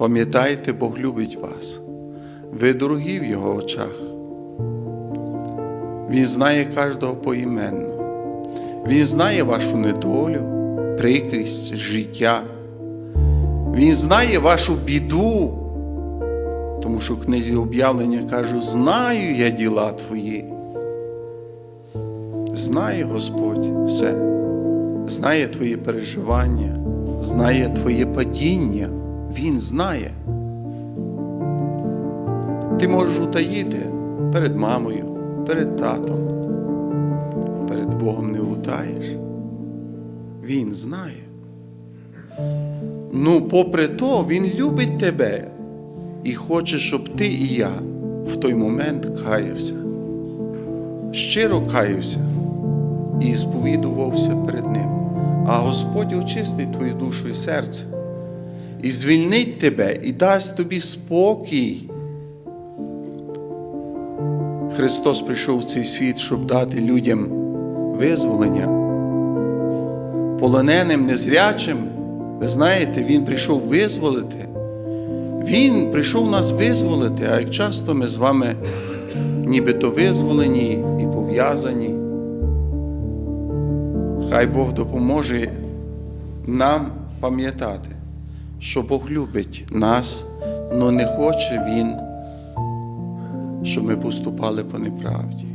Пам'ятайте, Бог любить вас. Ви дорогі в Його очах. Він знає кожного поіменно. Він знає вашу недолю, прикрість, життя. Він знає вашу біду, тому що в книзі об'явлення кажу, знаю я діла твої. Знає Господь все, знає твої переживання, знає твоє падіння. Він знає. Ти можеш утаїти перед мамою, перед татом, перед Богом не утаєш. Він знає. Ну, попри то, Він любить тебе і хоче, щоб ти і я в той момент каявся, щиро каявся і сповідувався перед Ним. А Господь очистить твою душу і серце і звільнить тебе, і дасть тобі спокій. Христос прийшов в цей світ, щоб дати людям визволення, полоненим, незрячим. Ви знаєте, Він прийшов визволити. Він прийшов нас визволити, а як часто ми з вами нібито визволені і пов'язані. Хай Бог допоможе нам пам'ятати, що Бог любить нас, але не хоче Він, щоб ми поступали по неправді.